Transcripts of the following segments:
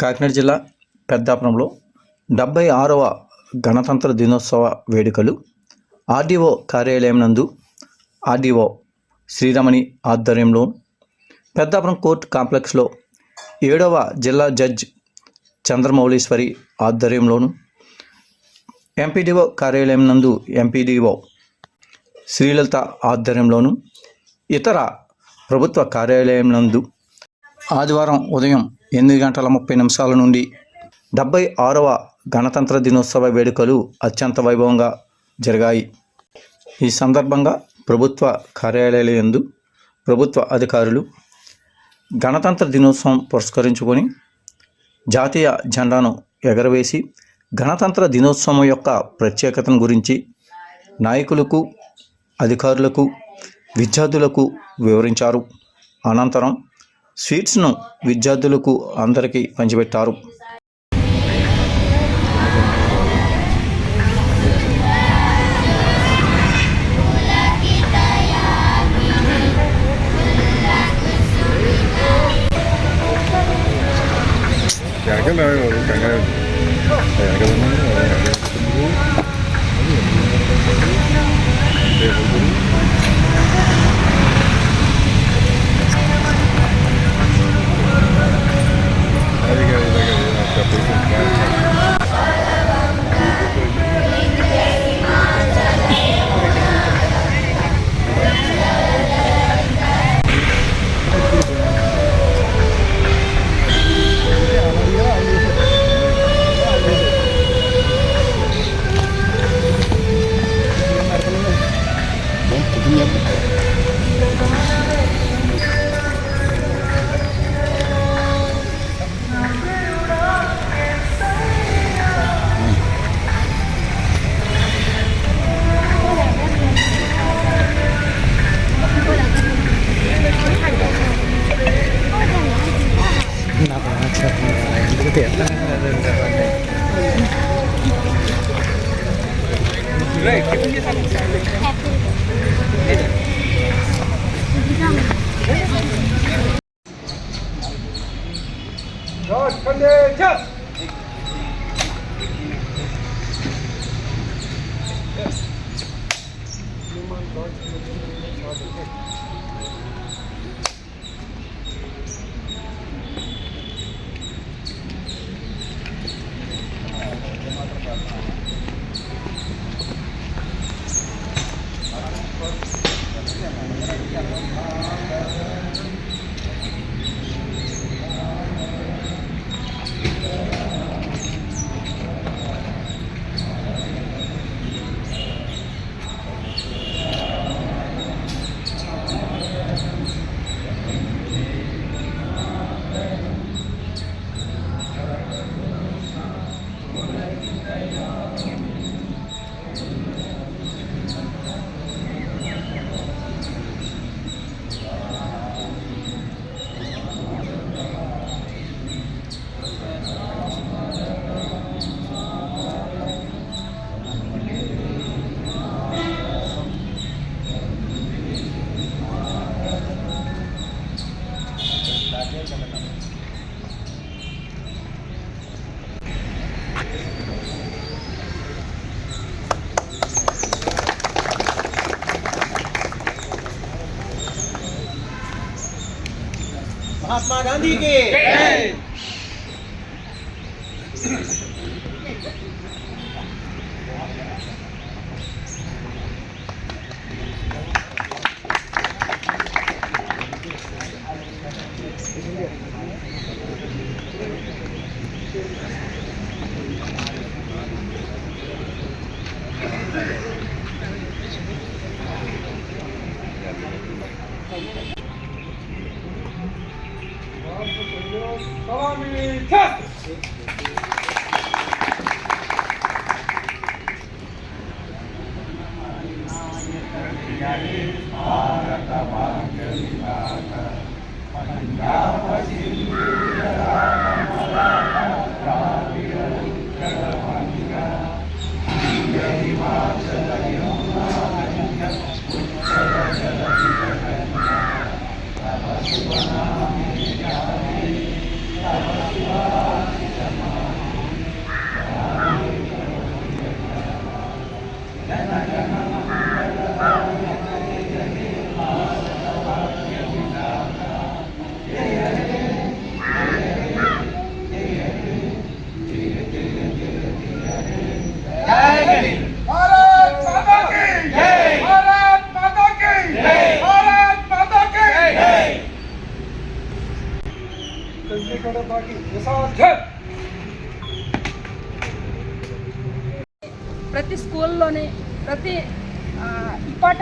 కాకినాడ జిల్లా పెద్దాపురంలో డెబ్బై ఆరవ గణతంత్ర దినోత్సవ వేడుకలు ఆర్డీఓ కార్యాలయం నందు ఆర్డీఓ శ్రీరమణి ఆధ్వర్యంలో పెద్దాపురం కోర్ట్ కాంప్లెక్స్లో ఏడవ జిల్లా జడ్జ్ చంద్రమౌళీశ్వరి ఆధ్వర్యంలోను ఎంపీడీఓ కార్యాలయం నందు ఎంపీడీఓ శ్రీలలిత ఆధ్వర్యంలోను ఇతర ప్రభుత్వ కార్యాలయం నందు ఆదివారం ఉదయం ఎనిమిది గంటల ముప్పై నిమిషాల నుండి డెబ్బై ఆరవ గణతంత్ర దినోత్సవ వేడుకలు అత్యంత వైభవంగా జరిగాయి. ఈ సందర్భంగా ప్రభుత్వ కార్యాలయాలు ఎందు ప్రభుత్వ అధికారులు గణతంత్ర దినోత్సవం పురస్కరించుకొని జాతీయ జెండాను ఎగరవేసి గణతంత్ర దినోత్సవం యొక్క ప్రత్యేకతను గురించి నాయకులకు అధికారులకు విద్యార్థులకు వివరించారు. అనంతరం స్వీట్స్ను విద్యార్థులకు అందరికీ పంచిపెట్టారు. up. Yes. महात्मा गांधी के Thank you. 사람이 테스트! भारत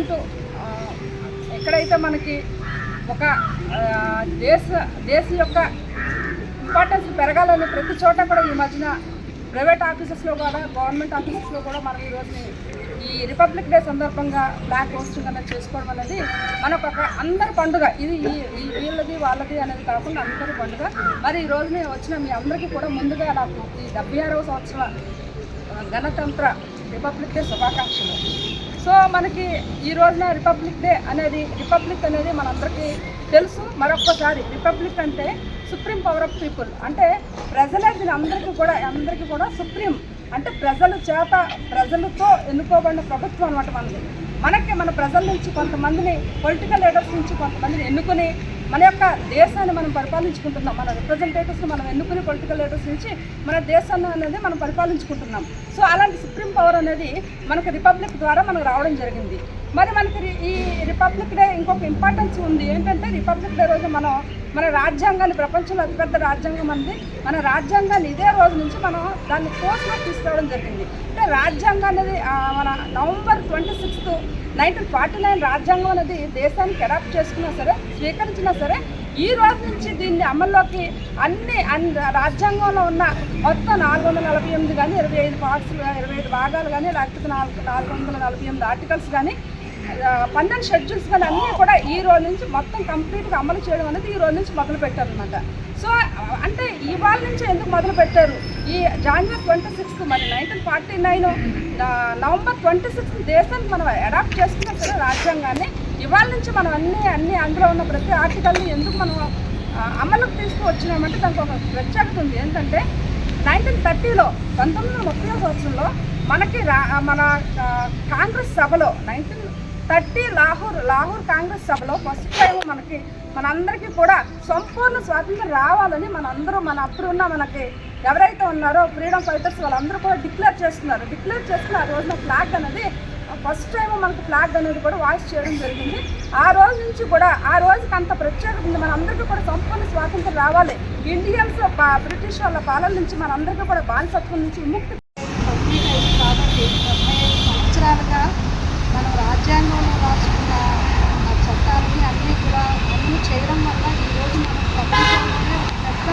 ఇంపార్టెంట్ ఎక్కడైతే మనకి ఒక దేశ దేశం యొక్క ఇంపార్టెన్స్ పెరగాలని ప్రతి చోట కూడా ఈ మధ్యన ప్రైవేట్ ఆఫీసెస్లో కూడా గవర్నమెంట్ ఆఫీసెస్లో కూడా మనం ఈరోజు ఈ రిపబ్లిక్ డే సందర్భంగా బ్లాక్ హోస్టింగ్ అనేది చేసుకోవడం అనేది మనకు ఒక అందరి పండుగ. ఇది ఈ- వీళ్ళది వాళ్ళది అనేది కాకుండా అందరి పండుగ. మరి ఈ రోజున వచ్చిన మీ అందరికీ కూడా ముందుగా నాకు ఈ డెబ్బై ఆరవ సంవత్సర గణతంత్ర రిపబ్లిక్ డే శుభాకాంక్షలు. సో మనకి ఈ రోజున రిపబ్లిక్ డే అనేది రిపబ్లిక్ అనేది మనందరికీ తెలుసు. మరొక్కసారి రిపబ్లిక్ అంటే సుప్రీం పవర్ ఆఫ్ పీపుల్ అంటే ప్రజలే దీని అందరికీ కూడా అందరికీ కూడా సుప్రీం అంటే ప్రజల చేత ప్రజలతో ఎన్నుకోబడిన ప్రభుత్వం అనమాట మనది. మనకి మన ప్రజల నుంచి కొంతమందిని పొలిటికల్ లీడర్స్ నుంచి కొంతమందిని ఎన్నుకుని మన యొక్క దేశాన్ని మనం పరిపాలించుకుంటున్నాం. మన రిప్రజెంటేటివ్స్ని మనం ఎన్నుకుని పొలిటికల్ లీడర్స్ నుంచి మన దేశాన్ని అనేది మనం పరిపాలించుకుంటున్నాం. సో అలాంటి సుప్రీం పవర్ అనేది మనకు రిపబ్లిక్ ద్వారా మనకు రావడం జరిగింది. మరి మనకి ఈ రిపబ్లిక్ డే ఇంకొక ఇంపార్టెన్స్ ఉంది. ఏంటంటే రిపబ్లిక్ డే రోజు మనం మన రాజ్యాంగాన్ని ప్రపంచంలో అతిపెద్ద రాజ్యాంగం అంది. మన రాజ్యాంగాన్ని ఇదే రోజు నుంచి మనం దాన్ని కోర్సులో తీసుకురావడం జరిగింది. అంటే రాజ్యాంగం అనేది మన November twenty sixth nineteen forty nine రాజ్యాంగం అనేది దేశానికి అడాప్ట్ చేసుకున్నా సరే స్వీకరించినా సరే ఈ రోజు నుంచి దీన్ని అమల్లోకి అన్ని అన్ని రాజ్యాంగంలో ఉన్న మొత్తం నాలుగు వందల నలభై ఎనిమిది కానీ ఇరవై ఐదు పార్ట్స్ ఇరవై ఐదు భాగాలు కానీ లేకపోతే నాలుగు నాలుగు వందల నలభై ఎనిమిది ఆర్టికల్స్ కానీ పన్నెండు షెడ్యూల్స్ కానీ అన్నీ కూడా ఈ రోజు నుంచి మొత్తం కంప్లీట్గా అమలు చేయడం అనేది ఈ రోజు నుంచి మొదలు పెట్టారనమాట సో అంటే ఇవాళ నుంచి ఎందుకు మొదలు పెట్టారు? ఈ జనవరి ట్వంటీ సిక్స్త్ మరి nineteen forty nine November twenty sixth దేశానికి మనం అడాప్ట్ చేసుకున్న సరే రాజ్యాంగాన్ని ఇవాళ నుంచి మనం అన్ని అన్ని అందులో ఉన్న ప్రతి ఆర్టికల్ని ఎందుకు మనం అమలుకు తీసుకువచ్చినామంటే దానికి ఒక ప్రత్యేకత ఉంది. ఏంటంటే నైన్టీన్ థర్టీలో పంతొమ్మిది వందల ముప్పై సంవత్సరంలో మనకి రా మన కాంగ్రెస్ సభలో నైన్టీన్ థర్టీ లాహోర్ లాహోర్ కాంగ్రెస్ సభలో ఫస్ట్ టైం మనకి మనందరికీ కూడా సంపూర్ణ స్వాతంత్రం రావాలని మనందరూ మన అప్పుడున్న మనకి ఎవరైతే ఉన్నారో ఫ్రీడమ్ ఫైటర్స్ వాళ్ళందరూ కూడా డిక్లేర్ చేస్తున్నారు. డిక్లేర్ చేస్తున్న ఆ రోజున ఫ్లాగ్ అనేది ఫస్ట్ టైం మనకు ఫ్లాగ్ అనేది కూడా వాయిస్ చేయడం జరిగింది. ఆ రోజు నుంచి కూడా ఆ రోజుకి అంత ప్రత్యేకత ఉంది. మనందరికీ కూడా సంపూర్ణ స్వాతంత్రం రావాలి. ఇండియన్స్ బ్రిటిష్ వాళ్ళ పాలన నుంచి మనందరికీ కూడా బానిసత్వం నుంచి విముక్తి కంప్లీట్ అయింది కాబట్టి డెబ్బై ఐదు సంవత్సరాలుగా మనం రాజ్యాంగంలో రాసుకున్న ఆ చట్టాలని అన్నీ కూడా అమలు చేయడం వల్ల ఈరోజు మనం ప్రపంచంలోనే ఒక పెద్ద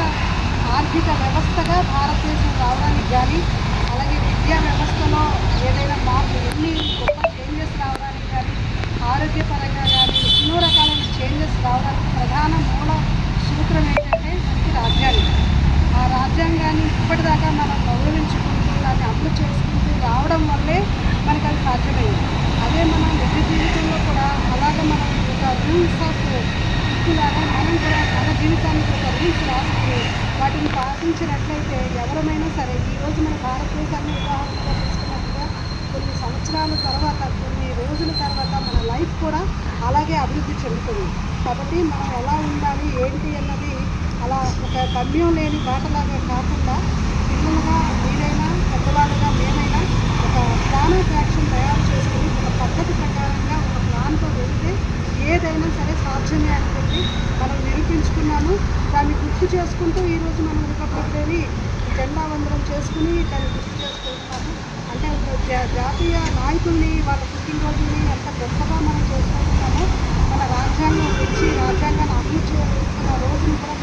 ఆర్థిక వ్యవస్థగా భారతదేశం రావడానికి కానీ అలాగే విద్యా వ్యవస్థలో ఏదైనా మార్పు ఎన్ని గొప్ప చేంజెస్ రావడానికి కానీ ఆరోగ్యపరంగా కానీ ఎన్నో రకాలైన చేంజెస్ రావడానికి ప్రధాన మూల సూత్రం ఏంటంటే మనకి రాజ్యాంగం ఆ రాజ్యాంగాన్ని ఇప్పటిదాకా మనం గౌరవించుకుంటూ దాన్ని అమలు చేసుకుంటూ రావడం వల్లే మనకు అది సాధ్యమైంది. అదే మనం నిజ జీవితంలో కూడా అలాగే మనం ఒక రూల్స్ ఆఫ్ లాగా మనం కూడా మన జీవితానికి ఒక రూల్స్ రాసుకుని వాటిని పాటించినట్లయితే ఎవరమైనా సరే ఈరోజు మన భారతదేశాన్ని ఉదాహరణగా తీసుకున్నట్టుగా కొన్ని సంవత్సరాల తర్వాత కొన్ని రోజుల తర్వాత మన లైఫ్ కూడా అలాగే అభివృద్ధి చెందుతుంది. కాబట్టి మనం ఎలా ఉండాలి ఏంటి అన్నది అలా ఒక గమ్యం లేని బాటలాగా కాకుండా పిల్లలుగా మీరైనా పెద్దవాళ్ళుగా మేమైనా ఒక ప్లాన్ ఆఫ్ యాక్షన్ తయారు చేసుకుని పద్ధతి ప్రకారంగా ఒక ప్లాన్తో వెళ్తే ఏదైనా సరే సాధ్యమే అని చెప్పి మనం నిరూపించుకున్నాము. దాన్ని గుర్తు చేసుకుంటూ ఈరోజు మనం రిపబ్లిక్ జెండా వందనం చేసుకుని దాన్ని గుర్తు చేసుకుంటున్నాము. అంటే ఒక జా- జాతీయ నాయకుల్ని వాళ్ళ పుట్టినరోజుని ఎంత గొప్పగా మనం చేసుకుంటున్నామో మన రాజ్యాంగం తెచ్చి రాజ్యాంగాన్ని అమలు చేస్తున్న రోజును కూడా